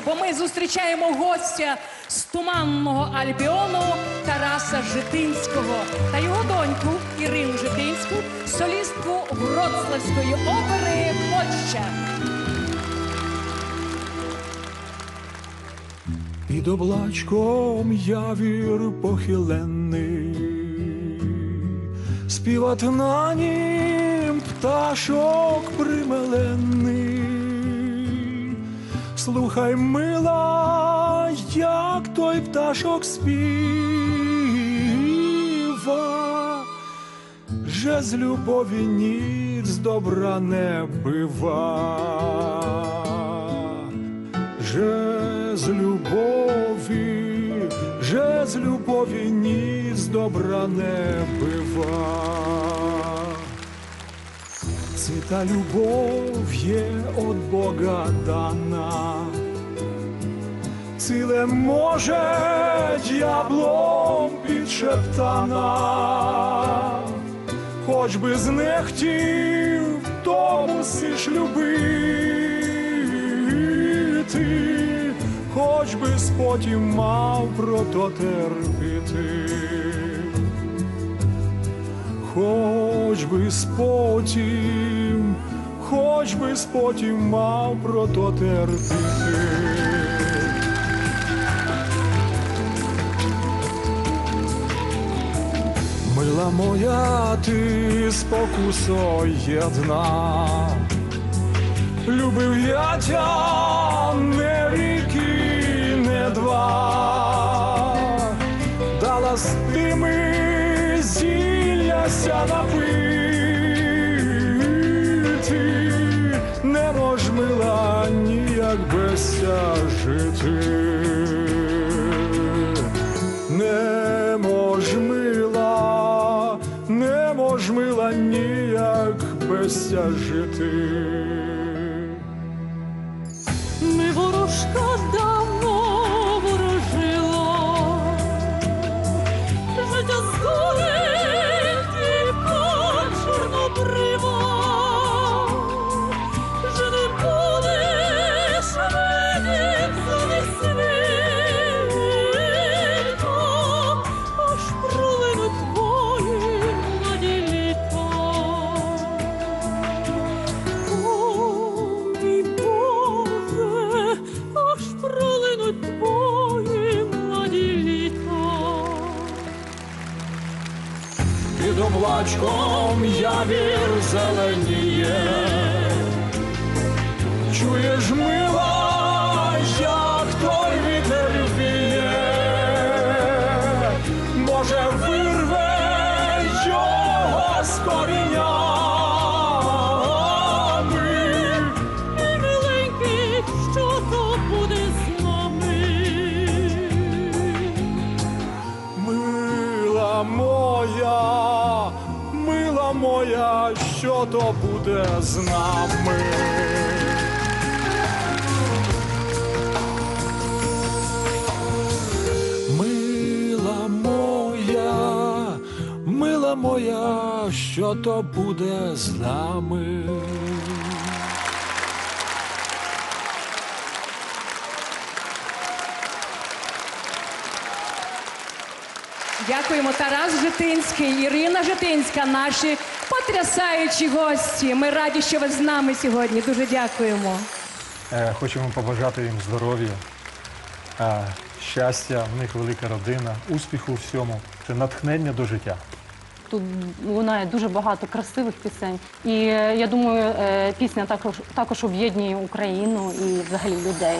дійсно, бо ми зустрічаємо гостя з туманного Альбіону Тараса Житинського та його доньку Ірину Житинську, солістку Вроцлавської опери Польща. Під облачком явір похиленний, співать на нім пташок примеленний. Слухай, мила, як той пташок співа, же з любові ніц добра не бива же з любові, же з любові ніц добра не бива. Це та любов є от Бога дана, ціле може дяблом підшептана, хоч би знехтів, то мусиш любити, хоч би спотім мав про то терпіти, хоч би спотім, хоч би спотім мав про то терпіти. Мила моя, ти спокусо єдна, любив я тя не ріки, не два, дала з тими зілляся напити, безся жити. Не мож мила, не мож мила ніяк безся жити. Ми ворожка давно облачком явір зеленіє, чуєш, мила, як той вітер віє, може вирве його з коріннями. Миленький, що то буде з нами? Мила моя, моя, що то буде з нами? Мила моя, мила моя, що то буде з нами? Дякуємо Тарас Житинський, Ірина Житинська, наші потрясаючі гості. Ми раді, що ви з нами сьогодні. Дуже дякуємо. Е, Хочемо побажати їм здоров'я, е, щастя, в них велика родина, успіху у всьому, це натхнення до життя. Тут лунає дуже багато красивих пісень. І е, я думаю, пісня також також об'єднує Україну і взагалі людей.